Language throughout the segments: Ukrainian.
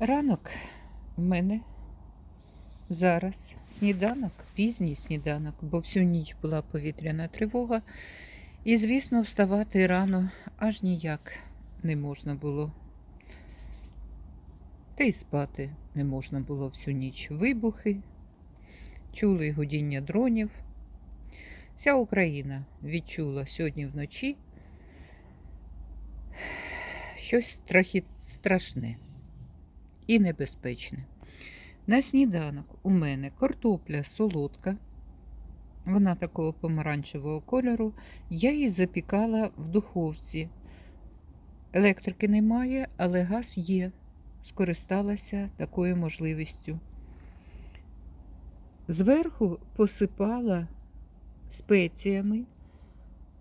Ранок в мене зараз сніданок, пізній сніданок, бо всю ніч була повітряна тривога. І, звісно, вставати рано аж ніяк не можна було. Та й спати не можна було всю ніч. Вибухи, чули гудіння дронів. Вся Україна відчула сьогодні вночі щось страшне і небезпечне. На сніданок у мене картопля солодка, вона такого помаранчевого кольору. Я її запікала в духовці. Електрики немає, але газ є. Скористалася такою можливістю. Зверху посипала спеціями.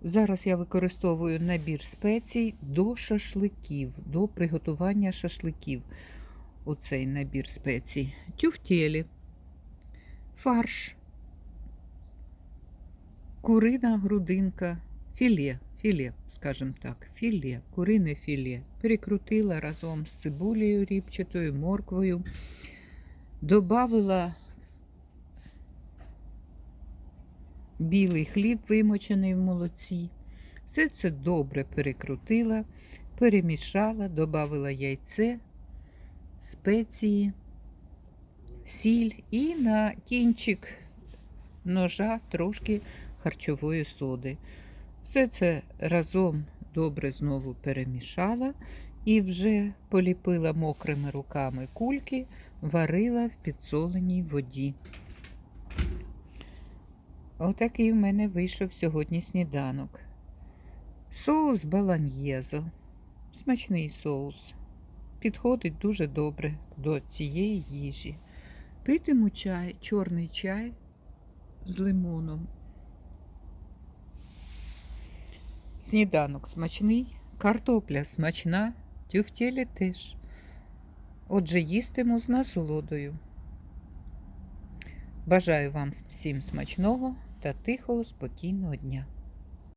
Зараз я використовую набір спецій до шашликів, до приготування шашликів. Оцей набір спецій. Тюфтєлі, фарш, курина грудинка, філе, філе, скажімо так, філе, курине філе. Перекрутила разом з цибулею ріпчатою, морквою, добавила білий хліб, вимочений в молоці. Все це добре перекрутила, перемішала, додала яйце, спеції, сіль і на кінчик ножа трошки харчової соди. Все це разом добре знову перемішала і вже поліпила мокрими руками кульки, варила в підсоленій воді. Отакий в мене вийшов сьогодні сніданок. Соус баланьєзо. Смачний соус. Підходить дуже добре до цієї їжі. Питиму чай, чорний чай з лимоном. Сніданок смачний, картопля смачна, тюфтєлі теж. Отже, їстиму з насолодою. Бажаю вам всім смачного та тихого, спокійного дня.